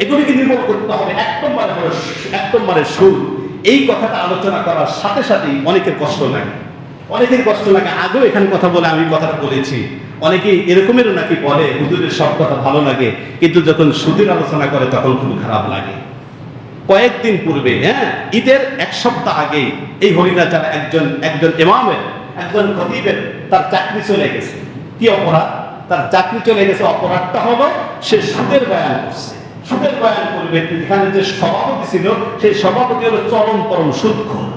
এগুলিকে নির্মূল করতে হবে সুদ এই কথাটা আলোচনা করার সাথে সাথেই অনেকের কষ্ট লাগে। অনেকের কষ্ট লাগে। আগেও এখানে কথা বলে আমি কথাটা বলেছি। এরকমেরও নাকি বলে, হুজুরের সব কথা ভালো লাগে, কিন্তু যখন সুদের আলোচনা করে তখন খুব খারাপ লাগে। কয়েকদিন পূর্বে হ্যাঁ ঈদের এক সপ্তাহ আগেই এই হরিণাচার একজন একজন এমামের একজন খতিবের তার চাকরি চলে গেছে। কি অপরাধ? তার চাকরি চলে গেছে, অপরাধটা হলো সে সুদের বয়ান করছে। সুদের বয়ান করবে এখানে যে সভাপতি ছিল, সেই সভাপতি হলো চরম পরম সুদখোর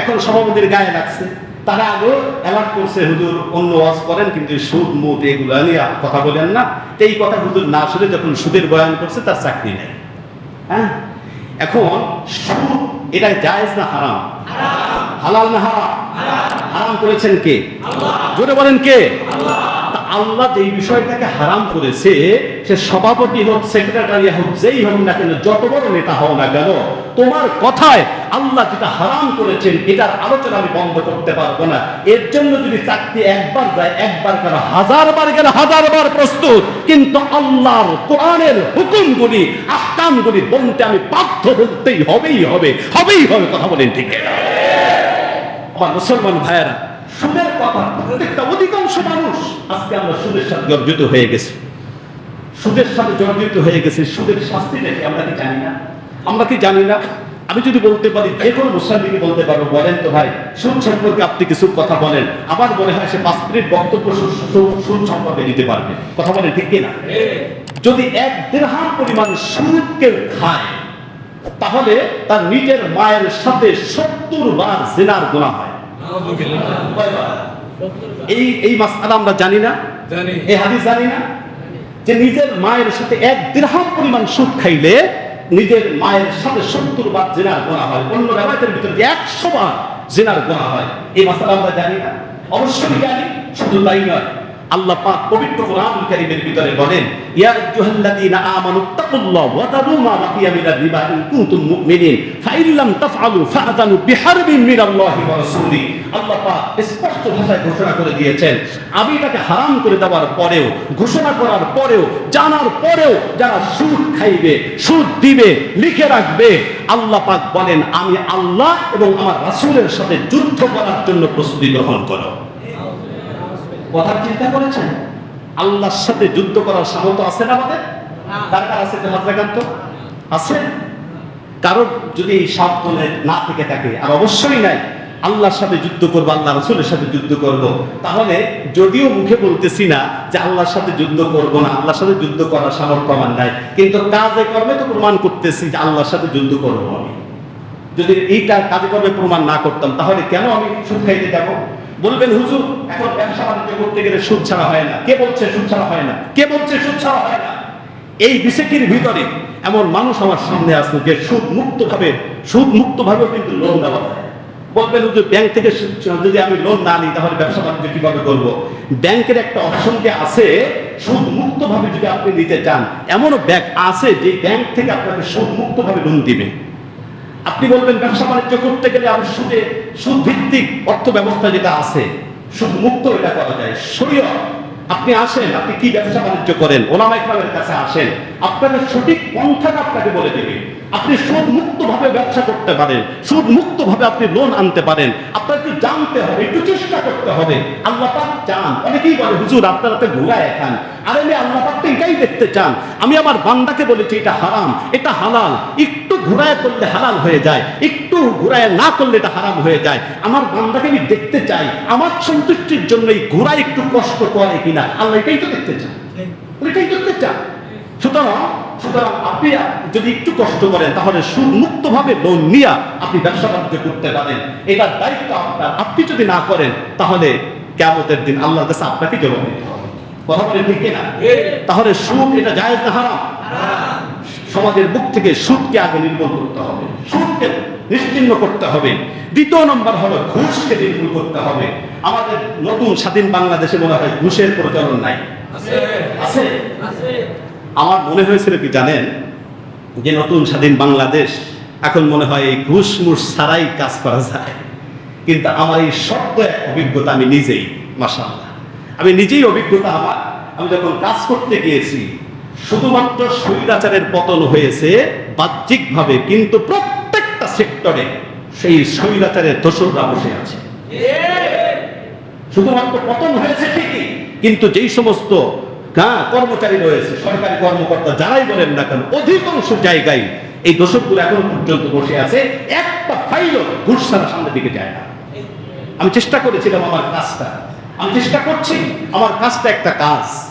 এখন সভাপতির গায়ে লাগছে। তারা আগেও অ্যালার্ট করছে হুজুর, অন্য ওয়াজ করেন, কিন্তু সুদ, মুদ এগুলো নিয়ে কথা বলেন না। এই কথা হুজুর না শুনে যখন সুদের বয়ান করছে, তার চাকরি নেই। হ্যাঁ? এখন সুদ, এটা জায়েজ না হারাম? হালাল না হারাম? হারাম করেছেন কে? জোরে বলেন কে? তা আল্লাহ যেই বিষয়টাকে হারাম করেছে, সে সভাপতি হোক সেক্রেটারি হোক, যেই হোক না কেন, যত বড় নেতা হও না কেন, তোমার কথায় আল্লাহ যেটা হারাম করেছেন, এটার আলোচনা আমি বন্ধ করতে পারব না এর জন্য যদি চাকরি একবার যায়, একবার কেন হাজার বার গেলে হাজার বার প্রস্তুত, কিন্তু আল্লাহর কোরআনের হুকুমগুলি, আহকামগুলি বলতে আমি বাধ্য বলতেই হবেই হবে হবেই হবে, কথা বলেন ঠিক? আমার মুসলমান ভাইয়েরা সুদের কথা প্রত্যেকটা অধিকাংশ মানুষ আজকে আমরা সুদের সাথে জর্জিত হয়ে গেছি। সুদের সাথে জর্জিত হয়ে গেছে। সুদের শাস্তি দেখে আমরা কি জানি না? আমরা কি জানি না? আমি যদি বলতে পারি, যে কোনো মুসলিমকে বলতে পারব বলেন তো ভাই, সুদ সম্পর্কে আপনি কিছু কথা বলেন। আমার মনে হয় সে পাঁচ মিনিট বক্তব্য সুদ সম্পর্কে দিতে পারবে। কথা বলেন ঠিক কিনা? যদি এক দেড়হাম পরিমাণ সুদ খায়, তাহলে তার নিজের মায়ের সাথে সত্তর বার জেনার গোনা হয়? এই এই মাসালা আমরা জানি না। এই হাদিস জানি না। যে নিজের মায়ের সাথে এক দিরহাম পরিমাণ সুদ খাইলে নিজের মায়ের সাথে সত্তর বার জেনার গোনা হয়। অন্য রেওয়ায়তের ভিতরে একশো বার জেনার গোনা হয়। এই মাসালা আমরা জানি না। অবশ্যই জানি শুধু তাই নয়। আল্লাহ পাক পবিত্র কোরআনুল কারীমের ভিতরে বলেন ইয়া আইয়ুহাল্লাযীনা আমানু তাকুল্লাহ ওয়া তাদু মা বাকিয়া মিনার রিবা ইন কুনতুম মুমিনিন ফাইন লাম তাফআলু ফাআযানু বিহারবিন মিনাল্লাহি ওয়া রাসূলি আল্লাহ স্পষ্ট ভাষায় ঘোষণা করে দিয়েছেন, আমি এটাকে হারাম করে দেওয়ার পরেও, ঘোষণা করার পরেও, জানার পরেও যারা সুদ খাইবে, সুদ দিবে, লিখে রাখবে, আল্লাহ পাক বলেন, আমি আল্লাহ এবং আমার রাসূলের সাথে যুদ্ধ করার জন্য প্রস্তুতি গ্রহণ করো। কথা চিন্তা করেছেন? আল্লাহর সাথে যুদ্ধ করার সামর্থ্য আছে না আমাদের? কার আছে হাত তো আছে? কারণ যদি এই সাবধানে না থেকে থাকে আর অবশ্যই নাই। আল্লাহর সাথে যুদ্ধ করব, আল্লাহ রসুলের সাথে যুদ্ধ করব। তাহলে যদিও মুখে বলতেছি না যে আল্লাহর সাথে যুদ্ধ করব না, আল্লাহর সাথে যুদ্ধ করার সামর্থ্য আমার নাই। কিন্তু কাজে কর্মে তো প্রমাণ করতেছি যে আল্লাহর সাথে যুদ্ধ করব আমি। যদি এইটা কাজে কর্মে প্রমাণ না করতাম, তাহলে কেন আমি সুদ খাইতে যাব? বলবেন, হুজুর, এখন ব্যবসা বাণিজ্য করতে গেলে সুদ ছাড়া হয় না। কে বলছে সুদ ছাড়া হয় না? কে বলছে সুদ ছাড়া হয় না? এই বিশেকের ভিতরে এমন মানুষ আমার সামনে আছে যে সুদ মুক্ত ভাবে সুদ মুক্ত ভাবে কিন্তু লোন দেওয়া যায় বলবেন যে ব্যাংক থেকে যদি আমি লোন না নিই, তাহলে ব্যবসা বাণিজ্য কীভাবে করব? ব্যাংকের একটা অপশন যে আছে? সুদ মুক্ত ভাবে যদি আপনি নিতে চান, এমনও ব্যাংক আছে যে ব্যাংক থেকে আপনাকে সুদ মুক্ত ভাবে লোন দিবে। আপনি বলবেন, ব্যবসা বাণিজ্য করতে গেলে আমি সুদে সুদ ভিত্তিক অর্থ ব্যবস্থা যেটা আছে সুদ মুক্ত এটা করা যায়। শরীয় আপনি আসেন, আপনি কি ব্যবসা বাণিজ্য করেন? ওলামা ইকরামের কাছে আসেন। আপনাকে সঠিক পন্থাটা আপনাকে বলে দেবে। আপনি সুদ মুক্ত ভাবে ব্যবসা করতে পারেন সুদ মুক্ত ভাবে আপনি লোন আনতে পারেন। আপনাকে জানতে হবে, একটু চেষ্টা করতে হবে। আল্লাহ পাক চান। অনেকেই বলে, হুজুর, আপনারা তো ঘুরায় খান। আর আমি আল্লাহ পাক তো এটাই দেখতে চান। আমি আমার বান্দাকে বলেছি, এটা হারাম, এটা হালাল। একটু ঘুরায় করলে হালাল হয়ে যায়, একটু ঘুরায় না করলে এটা হারাম হয়ে যায়। আমার বান্দাকে আমি দেখতে চাই। আমার সন্তুষ্টির জন্য এই ঘোরায় একটু কষ্ট করে কিনা। আল্লাহ এটাই তো দেখতে চান এটাই দেখতে চান সুতরাং সুতরাং আপনি যদি একটু কষ্ট করেন তাহলে সুমুক্ত ভাবে লোন নিয়ে আপনি ব্যবসা বাণিজ্য করতে পারেন। এটার দায়িত্ব আপনার। আপনি যদি না করেন তাহলে কেমতের দিন আল্লাহর কাছে আপনাকে জবাব দিতে হবে। কথা বলে ঠিক না তাহলে সুদ এটা জায়েজ না হারাম? সমাজের বুক থেকে সুদকে আগে নির্মূল করতে হবে সুদকে নিশ্চিন্ন করতে হবে। দ্বিতীয় নম্বর হলো ঘুষকে নির্মূল করতে হবে। আমাদের নতুন স্বাধীন বাংলাদেশে মনে হয় ঘুষের প্রচলন নাই। আছে আমার মনে হয়েছিল কি জানেন? যে নতুন স্বাধীন বাংলাদেশ এখন মনে হয় এই ঘুষ মুষ ছাড়াই কাজ করা যায়। কিন্তু আমার এই শব্দ এক অভিজ্ঞতা আমি নিজেই মাসাল্লাহ আমি নিজেই অভিজ্ঞতা আমার। আমি যখন কাজ করতে গিয়েছি শুধুমাত্র স্বৈরাচারের পতন হয়েছে বাহ্যিকভাবে কিন্তু প্রত্যেকটা সেক্টরে সেই স্বৈরাচারের দোসররা বসে আছে। শুধুমাত্র পতন হয়েছে ঠিকই কিন্তু যেই সমস্ত হ্যাঁ, কর্মচারী রয়েছে সরকারি কর্মকর্তা যারাই বলেন না কেন অধিকাংশ জায়গায় এই দোষকগুলো এখন পর্যন্ত বসে আছে। একটা ফাইলও ঘুষ ছাড়া সামনের দিকে যায় না। আমি চেষ্টা করেছিলাম আমার কাজটা। আমি চেষ্টা করছি আমার কাজটা একটা কাজ।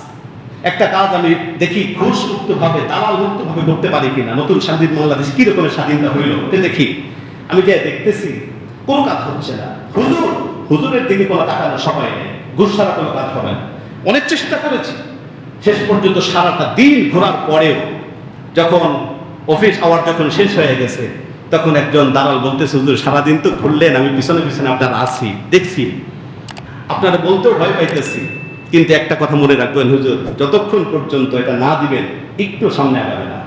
একটা কাজ আমি দেখি ঘুষ মুক্ত ভাবে দালাল মুক্ত ভাবে করতে পারি কিনা, নতুন স্বাধীন বাংলাদেশ কি রকমের স্বাধীনতা হইল? দেখি, আমি যে দেখতেছি, কোনো কাজ হচ্ছে না। হুজুর, হুজুরের দিকে কোনো তাকানোর সময় নেই, ঘুষ ছাড়া কোনো কাজ হবে না। অনেক চেষ্টা করেছি। শেষ পর্যন্ত সারাটা দিন ঘোরার পরেও যখন অফিস আওয়ার যখন শেষ হয়ে গেছে, তখন একজন দালাল বলতেছে, হুজুর, সারাদিন তো ঘুরলেন, আমি পিছনে পিছনে আপনার আছি, দেখছি। আপনারা বলতেও ভয় পাইতেছি। কিন্তু একটা কথা মনে রাখবেন, হুজুর, যতক্ষণ পর্যন্ত এটা না দিবেন, একটু সামনে আগাবে না।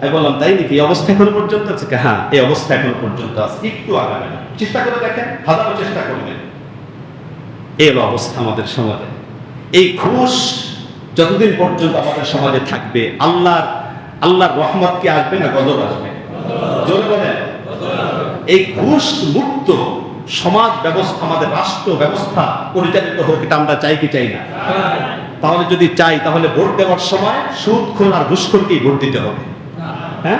আমি বললাম, তাই নাকি? অবস্থা এখনও পর্যন্ত আছে? হ্যাঁ এই অবস্থা এখনও পর্যন্ত আছে, একটু আগাবে না। চেষ্টা করে দেখেন, হাজারো চেষ্টা করবেন। এই হলো অবস্থা আমাদের সমাজে। এই ঘুষ যতদিন পর্যন্ত আমাদের সমাজে থাকবে, আল্লাহর আল্লাহর রহমত কি আসবে না গজব আসবে? বলেন। এই ঘুষ মুক্ত সমাজ ব্যবস্থা, আমাদের রাষ্ট্র ব্যবস্থা পরিচালিত হোক, এটা আমরা চাই কি চাই না? তাহলে যদি চাই, তাহলে ভোট দেওয়ার সময় সুদ, খুন আর ঘুষখোরকেই ভোট দিতে হবে? হ্যাঁ?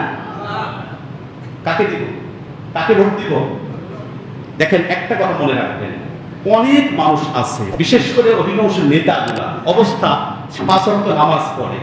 কাকে দিব? কাকে ভোট দিব? দেখেন, একটা কথা মনে রাখবেন। অনেক মানুষ আছে, বিশেষ করে অধিকাংশ নেতাগুলা, অবস্থা পাঁচ নামাজ পড়ে,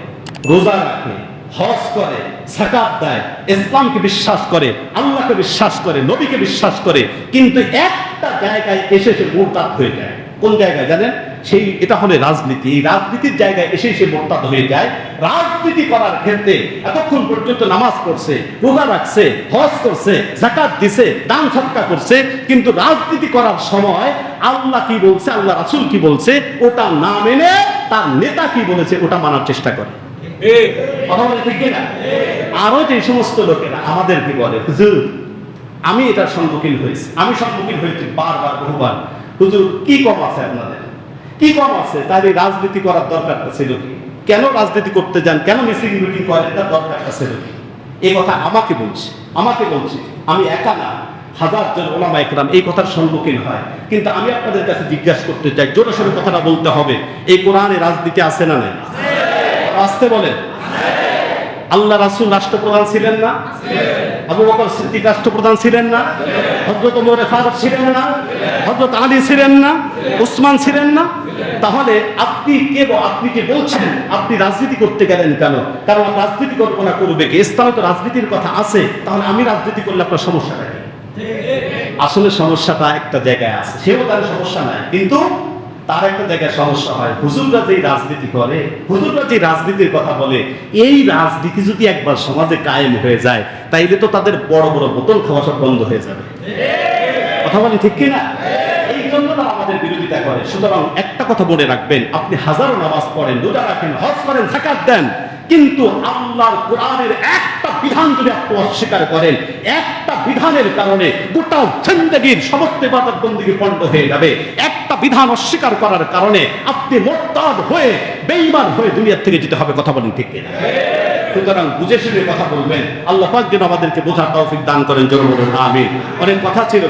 রোজা রাখে হজ করে সাকাত দেয়, ইসলামকে বিশ্বাস করে, আল্লাহকে বিশ্বাস করে, নবীকে বিশ্বাস করে, কিন্তু একটা জায়গায় এসে সে মোরতাদ হয়ে যায়। কোন জায়গায় জানেন? সেই এটা হলে রাজনীতি। এই রাজনীতির জায়গায় এসে সে মোরতাদ হয়ে যায়। রাজনীতি করার ক্ষেত্রে এতক্ষণ পর্যন্ত নামাজ পড়ছে, রোজা রাখছে, হজ করছে জাকাত দিছে, দান সৎকা করছে, কিন্তু রাজনীতি করার সময় আল্লাহ কি বলছে, আল্লাহ রাসূল কি বলছে, ওটা না মেনে তার নেতা কি বলেছে, ওটা মানার চেষ্টা করে। আরও যে সমস্ত লোকেরা আমাদের কি বলে হুজুর, আমি এটার সম্মুখীন হয়েছি। আমি সম্মুখীন হয়েছি বারবার, বহুবার। হুজুর, কি কম আছে আপনাদের? কি কম আছে? তাহলে রাজনীতি করার দরকারটা ছিল কি? কেন রাজনীতি করতে যান? কেন মিছিল মিটিং করেন? এটার দরকারটা ছিল কি? এই কথা আমাকে বলছে আমাকে বলছে। আমি একা না, হাজার জন ওলামা একরাম এই কথার সম্মুখীন হয়। কিন্তু আমি আপনাদের কাছে জিজ্ঞাসা করতে চাই, জোরে সোরে কথাটা বলতে হবে। এই কোরআনে রাজনীতি আছে না নাই? আসতে বলেন। আল্লাহ রাসূল রাষ্ট্রপ্রধান ছিলেন না? আবু বকর সিদ্দিক রাষ্ট্রপ্রধান ছিলেন না? হযরত ওমর ফারুক ছিলেন না? হযরত আলী ছিলেন না? উসমান ছিলেন না? তাহলে আপনি কে আপনি যে বলছেন? আপনি রাজনীতি করতে গেলেন কেন? কারণ রাজনীতি কল্পনা করবে কি? ইসলামে তো রাজনীতির কথা আছে। তাহলে আমি রাজনীতি করলে আপনার সমস্যা আসলে সমস্যাটা একটা জায়গায় আছে। সেও তার সমস্যা নাই। কিন্তু তার একটা জায়গায় সমস্যা হয়। হুজুররা যে রাজনীতি করে, হুজুররা যে রাজনীতির কথা বলে, এই রাজনীতি যদি একবার সমাজে কায়েম হয়ে যায়, তাইলে তো তাদের বড় বড় বোতল খাওয়া সব বন্ধ হয়ে যাবে। কথা বলি ঠিক কিনা? এই জন্য আমাদের বিরোধিতা করে। সুতরাং একটা কথা মনে রাখবেন, আপনি হাজারো নামাজ পড়েন দুটা রাখেন, হজ করেন জাকাত দেন। কিন্তু আল্লাহর কোরআনের একটা বিধান যদি আপনি অস্বীকার করেন, একটা বিধানের কারণে গোটা জিন্দগির সমস্ত ইবাদত বন্দিগি পণ্ড হয়ে যাবে। একটা বিধান অস্বীকার করার কারণে আপনি মোরতাদ হয়ে, বেঈমান হয়ে দুনিয়ার থেকে যেতে হবে, কথা বলেন ঠিক সুতরাং বুঝে শুনে কথা বলবেন। আল্লাহ যেন আমাদেরকে বোঝার তৌফিক দান করেন বলুন, আমিন। অনেক কথা ছিল